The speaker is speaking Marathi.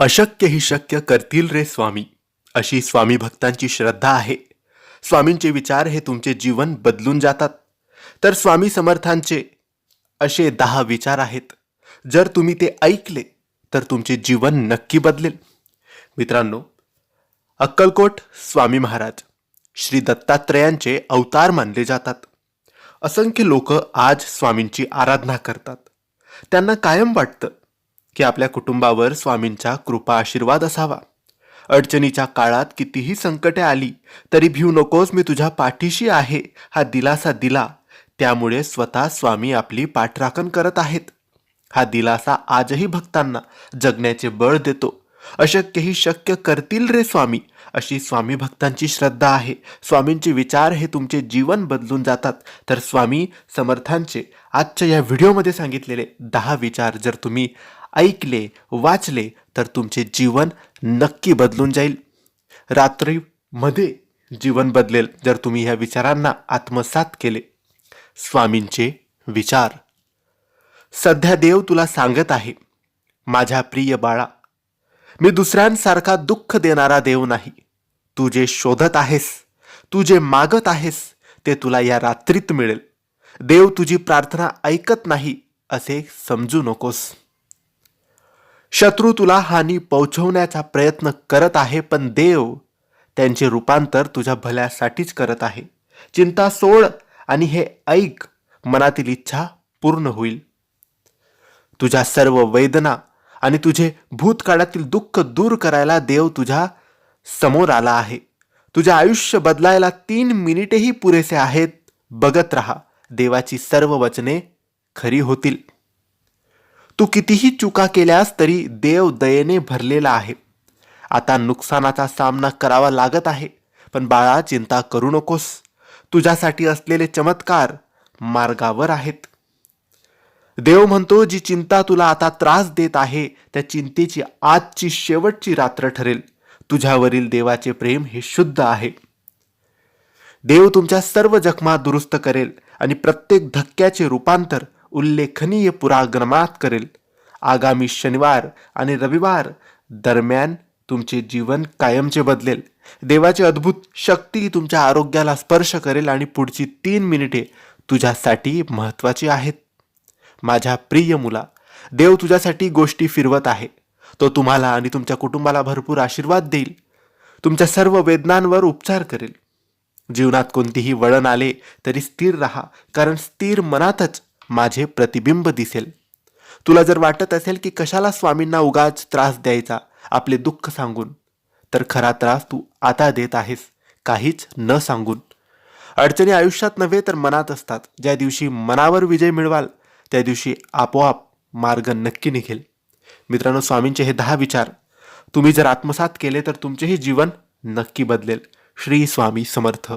अशक्य ही शक्य करतील रे स्वामी. अशी स्वामी भक्तांची श्रद्धा आहे. स्वामींचे विचार हे तुमचे जीवन बदलून जातात. तर स्वामी समर्थांचे असे दहा विचार आहेत. जर तुम्ही ते ऐकले तर तुमचे जीवन नक्की बदलेल. मित्रांनो अक्कलकोट स्वामी महाराज श्री दत्तात्रयांचे अवतार मानले जातात. असंख्य लोक आज स्वामींची आराधना करतात. त्यांना कायम वाटतं की आपल्या कुटुंबावर स्वामींचा कृपा आशीर्वाद असावा. अडचणीच्या काळात कितीही संकटे आली तरी भिऊ नकोस मी तुझ्या पाठीशी आहे हा दिलासा दिला. त्यामुळे स्वतः स्वामी आपली पाठराखण करत आहेत. हा दिलासा आजही भक्तांना जगण्याचे बळ देतो. अशक्यही शक्य करतील रे स्वामी अशी स्वामी भक्तांची श्रद्धा आहे. स्वामींचे विचार हे तुमचे जीवन बदलून जातात. तर स्वामी समर्थांचे आजच्या या व्हिडिओमध्ये सांगितलेले दहा विचार जर तुम्ही ऐकले वाचले तर तुमचे जीवन नक्की बदलून जाईल. रात्रीमध्ये जीवन बदलेल जर तुम्ही ह्या विचारांना आत्मसात केले. स्वामींचे विचार. सध्या देव तुला सांगत आहे माझ्या प्रिय बाळा मी दुसऱ्यांसारखा दुःख देणारा देव नाही. तू जे शोधत आहेस तू जे मागत आहेस ते तुला या रात्रीत मिळेल. देव तुझी प्रार्थना ऐकत नाही असे समजू नकोस. शत्रू तुला हानी पोहोचवण्याचा प्रयत्न करत आहे पण देव त्यांचे रूपांतर तुझ्या भल्यासाठीच करत आहे. चिंता सोड आणि हे ऐक मनातील इच्छा पूर्ण होईल. तुझ्या सर्व वेदना आणि तुझे भूतकाळातील दुःख दूर करायला देव तुझ्या समोर आला आहे. तुझे आयुष्य बदलायला तीन मिनिटेही पुरेसे आहेत. बघत रहा देवाची सर्व वचने खरी होतील. तू कितीही चुका केल्यास तरी देव दयेने भरलेला आहे. आता नुकसानाचा सामना करावा लागत आहे पण बाळा चिंता करू नकोस. तुझ्यासाठी असलेले चमत्कार मार्गावर आहेत. देव म्हणतो जी चिंता तुला आता त्रास देत आहे त्या चिंतेची आजची शेवटची रात्र ठरेल. तुझ्यावरील देवाचे प्रेम हे शुद्ध आहे. देव तुमच्या सर्व जखमा दुरुस्त करेल आणि प्रत्येक धक्क्याचे रूपांतर उल्लेखनीय पुराग्रमात करेल आगामी शनिवार आणि रविवार दरम्यान तुमचे जीवन कायमचे बदलेल देवाची अद्भुत शक्ती तुमच्या आरोग्याला स्पर्श करेल आणि पुढची तीन मिनिटे तुझ्यासाठी महत्त्वाची आहेत माझ्या प्रिय मुला देव तुझ्यासाठी गोष्टी फिरवत आहे तो तुम्हाला आणि तुमच्या कुटुंबाला भरपूर आशीर्वाद देईल तुमच्या सर्व वेदनांवर उपचार करेल जीवनात कोणतीही वळण आले तरी स्थिर राहा कारण स्थिर मनातच माझे प्रतिबिंब दिसेल. तुला जर वाटत असेल की कशाला स्वामींना उगाच त्रास द्यायचा आपले दुःख सांगून तर खरा त्रास तू आता देत आहेस काहीच न सांगून. अडचणी आयुष्यात नव्हे तर मनात असतात. ज्या दिवशी मनावर विजय मिळवाल त्या दिवशी आपोआप मार्ग नक्की निघेल. मित्रांनो स्वामींचे हे दहा विचार तुम्ही जर आत्मसात केले तर तुमचेही जीवन नक्की बदलेल. श्री स्वामी समर्थ.